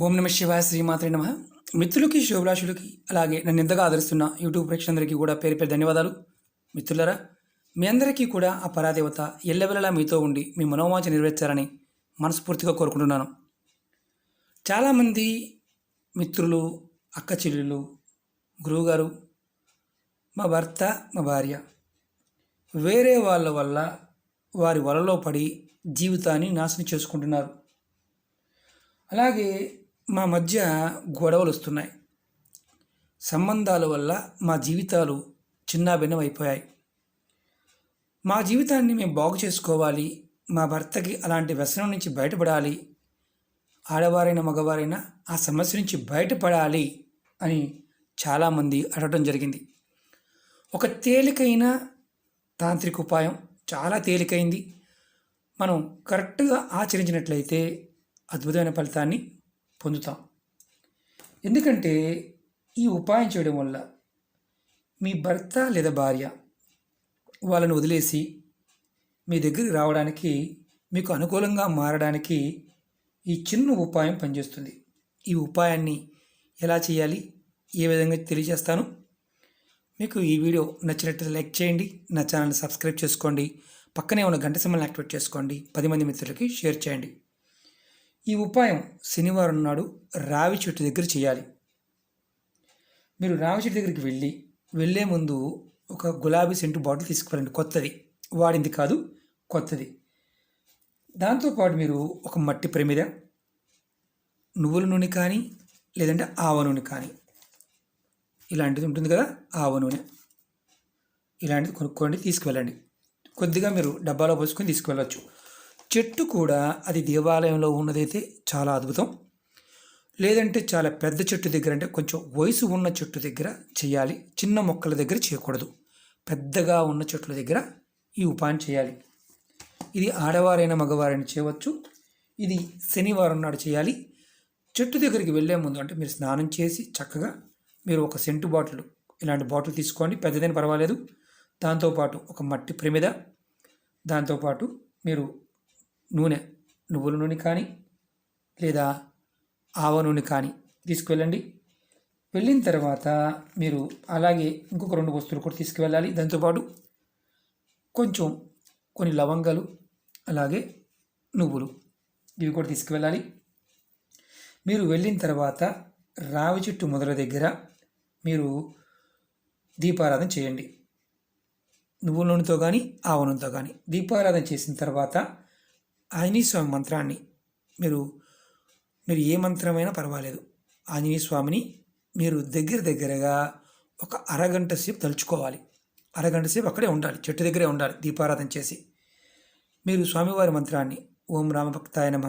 ఓం నమ శివ శ్రీమాత్రే నమ. మిత్రులకి శుభాషులకి అలాగే నన్ను ఎంతగా ఆదరిస్తున్న యూట్యూబ్ ప్రేక్షకులందరికీ కూడా పేరు పేరు ధన్యవాదాలు. మిత్రులరా మీ అందరికీ కూడా ఆ పరాదేవత ఎల్లవెల్లలా మీతో ఉండి మీ మనోవాంఛ నెరవేర్చాలని మనస్ఫూర్తిగా కోరుకుంటున్నాను. చాలామంది మిత్రులు అక్క చెల్లెలు గురువుగారు మా భర్త మా భార్య వేరే వాళ్ళ వల్ల వారి వలలో పడి జీవితాన్ని నాశనం చేసుకుంటున్నారు. అలాగే మా మధ్య గొడవలు వస్తున్నాయి సంబంధాల వల్ల మా జీవితాలు చిన్నాభిన్నం అయిపోయాయి మా జీవితాన్ని మేము బాగు చేసుకోవాలి. మా భర్తకి అలాంటి వ్యసనం నుంచి బయటపడాలి. ఆడవారైనా మగవారైనా ఆ సమస్య నుంచి బయటపడాలి అని చాలామంది అడగడం జరిగింది. ఒక తేలికైన తాంత్రిక ఉపాయం చాలా తేలికైంది. మనం కరెక్ట్గా ఆచరించినట్లయితే అద్భుతమైన ఫలితాన్ని పొందుతాం. ఎందుకంటే ఈ ఉపాయం చేయడం వల్ల మీ భర్త లేదా భార్య వాళ్ళని వదిలేసి మీ దగ్గరికి రావడానికి మీకు అనుకూలంగా మారడానికి ఈ చిన్న ఉపాయం పనిచేస్తుంది. ఈ ఉపాయాన్ని ఎలా చేయాలి? ఏ విధంగా తెలియజేస్తాను? మీకు ఈ వీడియో నచ్చినట్లయితే లైక్ చేయండి నా ఛానల్ని సబ్స్క్రైబ్ చేసుకోండి పక్కనే ఉన్న గంట సమయాన్ని యాక్టివేట్ చేసుకోండి పది మంది మిత్రులకి షేర్ చేయండి. ఈ ఉపాయం శనివారం నాడు రావి చెట్టు దగ్గర చేయాలి. మీరు రావి చెట్టు దగ్గరికి వెళ్ళి వెళ్ళే ముందు ఒక గులాబీ సెంటు బాటిల్ తీసుకురండి కొత్తది. వాడింది కాదు కొత్తది. దాంతోపాటు మీరు ఒక మట్టి ప్రమిద నువ్వుల నూనె కానీ లేదంటే ఆవ నూనె కానీ ఇలాంటిది ఉంటుంది కదా ఆవ నూనె. ఇలాంటిది కొనుక్కోండి తీసుకువెళ్ళండి. కొద్దిగా మీరు డబ్బాలో పోసుకొని తీసుకువెళ్ళచ్చు. చెట్టు కూడా అది దేవాలయంలో ఉన్నదైతే చాలా అద్భుతం. లేదంటే చాలా పెద్ద చెట్టు దగ్గర అంటే కొంచెం వయసు ఉన్న చెట్టు దగ్గర చేయాలి. చిన్న మొక్కల దగ్గర చేయకూడదు. పెద్దగా ఉన్న చెట్ల దగ్గర ఈ ఉపాయం చేయాలి. ఇది ఆడవారైన మగవారైనా చేయవచ్చు. ఇది శనివారం నాడు చేయాలి. చెట్టు దగ్గరికి వెళ్ళే ముందు అంటే మీరు స్నానం చేసి చక్కగా మీరు ఒక సెంటు బాటిల్ ఇలాంటి బాటిల్ తీసుకోండి. పెద్దదైన పర్వాలేదు. దాంతోపాటు ఒక మట్టి ప్రమిద. దాంతోపాటు మీరు నూనె నువ్వుల నూనె కానీ లేదా ఆవ నూనె కానీ తీసుకువెళ్ళండి. వెళ్ళిన తర్వాత మీరు అలాగే ఇంకొక రెండు వస్తువులు కూడా తీసుకువెళ్ళాలి. దాంతోపాటు కొంచెం కొన్ని లవంగాలు అలాగే నువ్వులు ఇవి కూడా తీసుకువెళ్ళాలి. మీరు వెళ్ళిన తర్వాత రావి చెట్టు మొదల దగ్గర మీరు దీపారాధన చేయండి. నువ్వుల నూనెతో కానీ ఆవ నూనెతో కానీ దీపారాధన చేసిన తర్వాత ఆంజనేయ స్వామి మంత్రాన్ని మీరు మీరు ఏ మంత్రమైనా పర్వాలేదు. ఆంజనేయ స్వామిని మీరు దగ్గర దగ్గరగా ఒక అరగంట సేపు తలుచుకోవాలి. అరగంట సేపు అక్కడే ఉండాలి చెట్టు దగ్గరే ఉండాలి దీపారాధన చేసి. మీరు స్వామివారి మంత్రాన్ని ఓం రామభక్తాయ నమ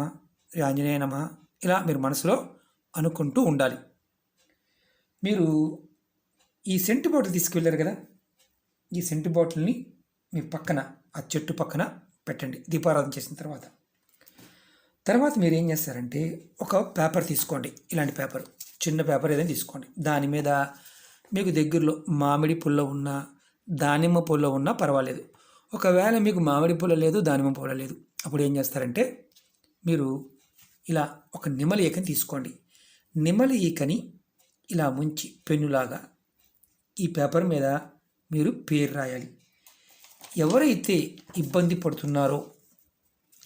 ఆంజనేయ నమ ఇలా మీరు మనసులో అనుకుంటూ ఉండాలి. మీరు ఈ సెంటు బాటిల్ తీసుకువెళ్ళారు కదా? ఈ సెంటు బాటిల్ని మీ పక్కన ఆ చెట్టు పక్కన పెట్టండి దీపారాధన చేసిన తర్వాత. తర్వాత మీరు ఏం చేస్తారంటే ఒక పేపర్ తీసుకోండి ఇలాంటి పేపర్ చిన్న పేపర్ ఏదైనా తీసుకోండి. దాని మీద మీకు దగ్గరలో మామిడి పుల్ల ఉన్నా దానిమ్మ పుల్ల ఉన్నా పర్వాలేదు. ఒకవేళ మీకు మామిడి పుల్ల లేదు దానిమ్మ పుల్ల లేదు. అప్పుడు ఏం చేస్తారంటే మీరు ఇలా ఒక నిమ్మలి ఈకని తీసుకోండి. నిమ్మలి ఈకని ఇలా ముంచి పెన్నులాగా ఈ పేపర్ మీద మీరు పేరు రాయాలి. ఎవరైతే ఇబ్బంది పడుతున్నారో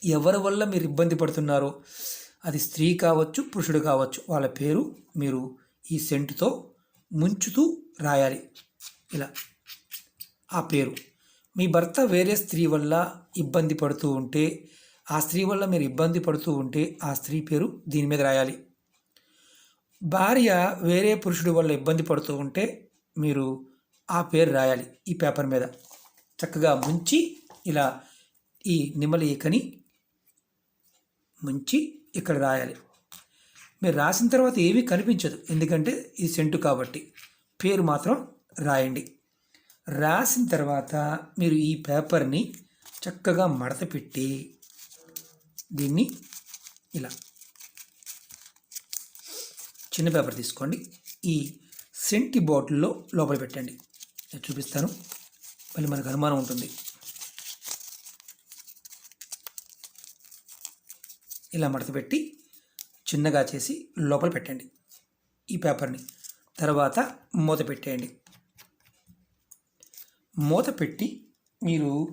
ఎవరి వల్ల మీరు ఇబ్బంది పడుతున్నారో అది స్త్రీ కావచ్చు పురుషుడు కావచ్చు వాళ్ళ పేరు మీరు ఈ సెంటుతో ముంచుతూ రాయాలి. ఇలా. ఆ పేరు. మీ భర్త వేరే స్త్రీ వల్ల ఇబ్బంది పడుతూ ఉంటే ఆ స్త్రీ వల్ల మీరు ఇబ్బంది పడుతూ ఉంటే ఆ స్త్రీ పేరు దీని మీద రాయాలి. భార్య వేరే పురుషుడి వల్ల ఇబ్బంది పడుతూ ఉంటే మీరు ఆ పేరు రాయాలి ఈ పేపర్ మీద. చక్కగా ముంచి ఇలా ఈ నిమ్మలేఖని ముంచి ఇక్కడ రాయాలి. మీరు రాసిన తర్వాత ఏమీ కనిపించదు. ఎందుకంటే ఇది సెంటు కాబట్టి పేరు మాత్రం రాయండి. రాసిన తర్వాత మీరు ఈ పేపర్ని చక్కగా మడత పెట్టి దీన్ని ఇలా చిన్న పేపర్ తీసుకోండి. ఈ సెంటి బాటిల్లో లోపల పెట్టండి. నేను చూపిస్తాను. మళ్ళీ మనకు అనుమానం ఉంటుంది. ఇలా మడత పెట్టి చిన్నగా చేసి లోపల పెట్టండి. ఈ పేపర్ని. తర్వాత మూత పెట్టేయండి. మూత పెట్టి మీరు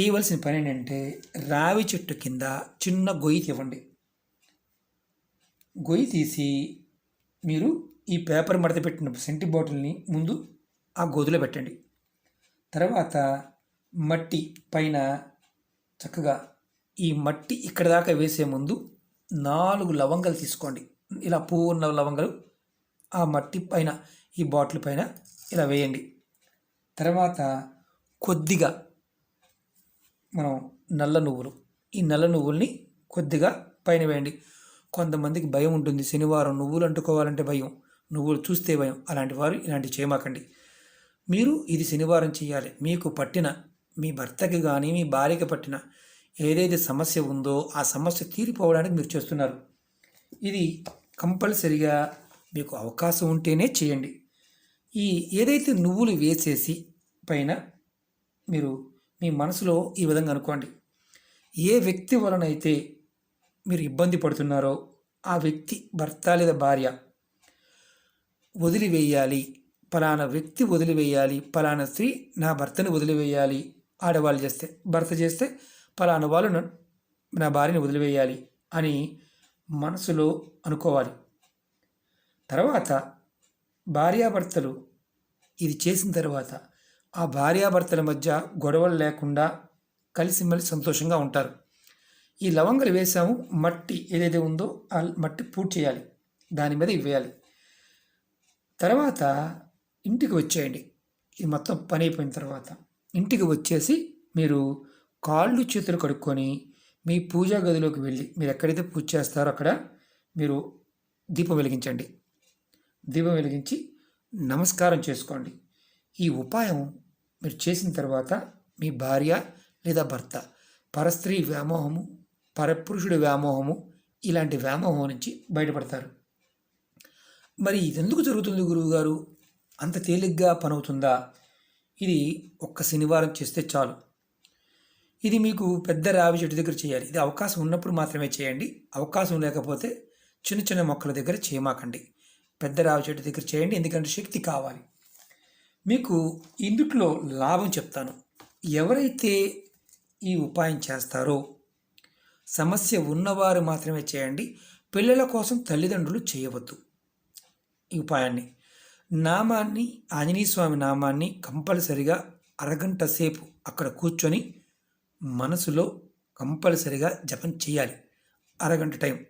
చేయవలసిన పని ఏంటంటే రావి చెట్టు కింద చిన్న గొయ్యి తీవ్వండి. గొయ్యి తీసి మీరు ఈ పేపర్ మడత పెట్టిన సెంటి బాటిల్ని ముందు ఆ గోతులో పెట్టండి. తర్వాత మట్టి పైన చక్కగా ఈ మట్టి ఇక్కడ దాకా వేసే ముందు నాలుగు లవంగాలు తీసుకోండి. ఇలా పువ్వు ఉన్న లవంగాలు ఆ మట్టి పైన ఈ బాటిల్ పైన ఇలా వేయండి. తర్వాత కొద్దిగా మనం నల్ల నువ్వులు ఈ నల్ల నువ్వుల్ని కొద్దిగా పైన వేయండి. కొంతమందికి భయం ఉంటుంది శనివారం నువ్వులు అంటుకోవాలంటే భయం నువ్వులు చూస్తే భయం అలాంటి వారు ఇలాంటివి చేయమాకండి. మీరు ఇది శనివారం చేయాలి. మీకు పట్టిన మీ భర్తకి కానీ మీ భార్యకి పట్టిన ఏదైతే సమస్య ఉందో ఆ సమస్య తీరిపోవడానికి మీరు చేస్తున్నారు. ఇది కంపల్సరిగా మీకు అవకాశం ఉంటేనే చేయండి. ఈ ఏదైతే నువ్వులు వేసేసి పైన మీరు మీ మనసులో ఈ విధంగా అనుకోండి. ఏ వ్యక్తి వలనైతే మీరు ఇబ్బంది పడుతున్నారో ఆ వ్యక్తి భర్త లేదా భార్య వదిలివేయాలి. ఫలానా వ్యక్తి వదిలివేయాలి ఫలానా స్త్రీ నా భర్తని వదిలివేయాలి ఆడవాళ్ళు చేస్తే భర్త చేస్తే పలానా వాళ్ళు నా భార్యని వదిలివేయాలి అని మనసులో అనుకోవాలి. తర్వాత భార్యాభర్తలు ఇది చేసిన తర్వాత ఆ భార్యాభర్తల మధ్య గొడవలు లేకుండా కలిసిమెలిసి సంతోషంగా ఉంటారు. ఈ లవంగాలు వేసాము మట్టి ఏదైతే ఉందో ఆ మట్టి పూర్తి చేయాలి దాని మీద ఇవ్వాలి తర్వాత ఇంటికి వచ్చేయండి. ఇది మొత్తం పని అయిపోయిన తర్వాత ఇంటికి వచ్చేసి మీరు కాళ్ళు చేతులు కడుక్కొని మీ పూజా గదిలోకి వెళ్ళి మీరు ఎక్కడైతే పూజ చేస్తారో అక్కడ మీరు దీపం వెలిగించండి. దీపం వెలిగించి నమస్కారం చేసుకోండి. ఈ ఉపాయం మీరు చేసిన తర్వాత మీ భార్య లేదా భర్త పరస్త్రీ వ్యామోహము పరపురుషుడి వ్యామోహము ఇలాంటి వ్యామోహం నుంచి బయటపడతారు. మరి ఇది ఎందుకు జరుగుతుంది గురువుగారు? అంత తేలిగ్గా పనవుతుందా? ఇది ఒక్క శనివారం చేస్తే చాలు. ఇది మీకు పెద్ద రావి చెట్టు దగ్గర చేయాలి. ఇది అవకాశం ఉన్నప్పుడు మాత్రమే చేయండి. అవకాశం లేకపోతే చిన్న చిన్న మొక్కల దగ్గర చేయమాకండి. పెద్ద రావి చెట్టు దగ్గర చేయండి. ఎందుకంటే శక్తి కావాలి. మీకు ఇందుట్లో లాభం చెప్తాను. ఎవరైతే ఈ ఉపాయం చేస్తారో సమస్య ఉన్నవారు మాత్రమే చేయండి. పిల్లల కోసం తల్లిదండ్రులు చేయవద్దు ఈ ఉపాయాన్ని. నామాన్ని ఆంజనేయ స్వామి నామాన్ని కంపల్సరిగా అరగంట సేపు అక్కడ కూర్చొని మనసులో కంపల్సరిగా జపం చేయాలి. అరగంట టైం.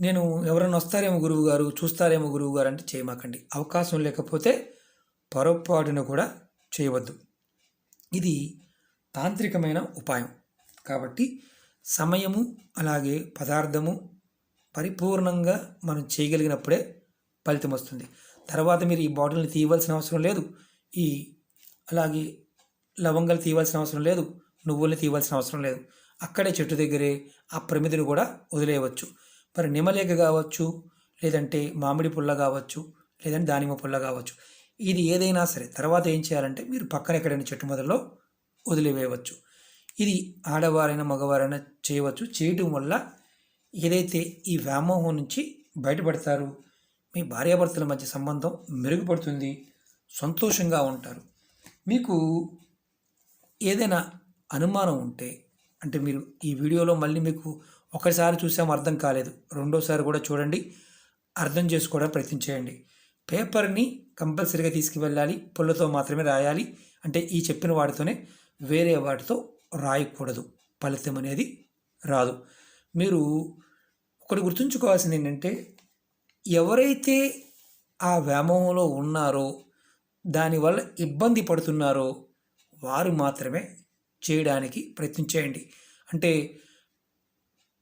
నేను ఎవరైనా వస్తారేమో గురువు గారు చూస్తారేమో గురువు గారు అంటే చేయమాకండి. అవకాశం లేకపోతే పొరపాటున కూడా చేయవద్దు. ఇది తాంత్రికమైన ఉపాయం. కాబట్టి సమయము అలాగే పదార్థము పరిపూర్ణంగా మనం చేయగలిగినప్పుడే ఫలితం వస్తుంది. తర్వాత మీరు ఈ బాటిల్ని తీయవలసిన అవసరం లేదు. ఈ అలాగే లవంగాలు తీయవలసిన అవసరం లేదు. నువ్వుల్ని తీయవలసిన అవసరం లేదు. అక్కడే చెట్టు దగ్గరే ఆ ప్రమిదిని కూడా వదిలేయవచ్చు. మరి నిమలేక కావచ్చు లేదంటే మామిడి పుల్ల కావచ్చు లేదంటే దానిమ్మ పుల్ల కావచ్చు. ఇది ఏదైనా సరే తర్వాత ఏం చేయాలంటే మీరు పక్కన ఎక్కడైనా చెట్టు మొదల్లో వదిలివేయవచ్చు. ఇది ఆడవారైనా మగవారైనా చేయవచ్చు. చేయటం వల్ల ఏదైతే ఈ వ్యామోహం నుంచి బయటపడతారు మీ భార్యాభర్తల మధ్య సంబంధం మెరుగుపడుతుంది సంతోషంగా ఉంటారు. మీకు ఏదైనా అనుమానం ఉంటే అంటే మీరు ఈ వీడియోలో మళ్ళీ మీకు ఒకసారి చూసాం అర్థం కాలేదు రెండోసారి కూడా చూడండి అర్థం చేసుకోవడానికి ప్రయత్నం చేయండి. పేపర్ని కంపల్సరీగా తీసుకువెళ్ళాలి పుల్లతో మాత్రమే రాయాలి అంటే ఈ చెప్పిన వాటితోనే వేరే వాటితో రాయకూడదు ఫలితం అనేది రాదు. మీరు ఒకటి గుర్తుంచుకోవాల్సింది ఏంటంటే ఎవరైతే ఆ వ్యామోహంలో ఉన్నారో దానివల్ల ఇబ్బంది పడుతున్నారో వారు మాత్రమే చేయడానికి ప్రయత్నం చేయండి. అంటే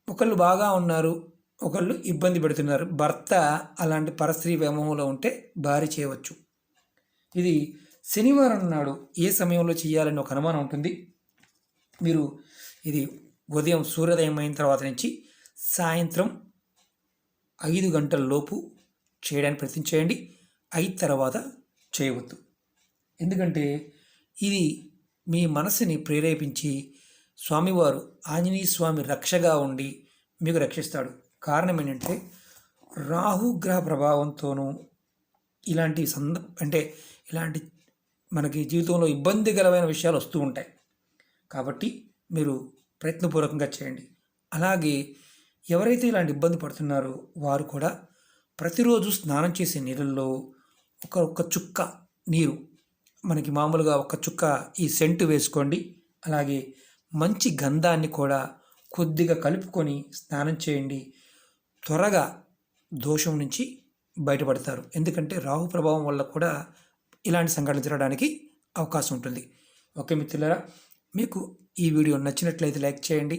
ఒకళ్ళు బాగా ఉన్నారు ఒకళ్ళు ఇబ్బంది పెడుతున్నారు. భర్త అలాంటి పరస్త్రీ వ్యామోహంలో ఉంటే భార్య చేయవచ్చు. ఇది శనివారం నాడు ఏ సమయంలో చేయాలని ఒక అనుమానం ఉంటుంది. మీరు ఇది ఉదయం సూర్యోదయం అయిన తర్వాత నుంచి సాయంత్రం ఐదు గంటల లోపు చేయడానికి ప్రయత్నం చేయండి. అయిన తర్వాత చేయవద్దు. ఎందుకంటే ఇది మీ మనసుని ప్రేరేపించి స్వామివారు ఆంజనేయ స్వామి రక్షగా ఉండి మీకు రక్షిస్తాడు. కారణం ఏంటంటే రాహుగ్రహ ప్రభావంతోనూ ఇలాంటి సంద అంటే ఇలాంటి మనకి జీవితంలో ఇబ్బందికరమైన విషయాలు వస్తూ ఉంటాయి. కాబట్టి మీరు ప్రయత్నపూర్వకంగా చేయండి. అలాగే ఎవరైతే ఇలాంటి ఇబ్బంది పడుతున్నారో వారు కూడా ప్రతిరోజు స్నానం చేసే నీళ్ళల్లో ఒక ఒక్క చుక్క నీరు మనకి మామూలుగా ఒక చుక్క ఈ సెంటు వేసుకోండి. అలాగే మంచి గంధాన్ని కూడా కొద్దిగా కలుపుకొని స్నానం చేయండి. త్వరగా దోషం నుంచి బయటపడతారు. ఎందుకంటే రాహు ప్రభావం వల్ల కూడా ఇలాంటి సంఘటనలు జరగడానికి అవకాశం ఉంటుంది. ఓకే మిత్రులరా మీకు ఈ వీడియో నచ్చినట్లయితే లైక్ చేయండి.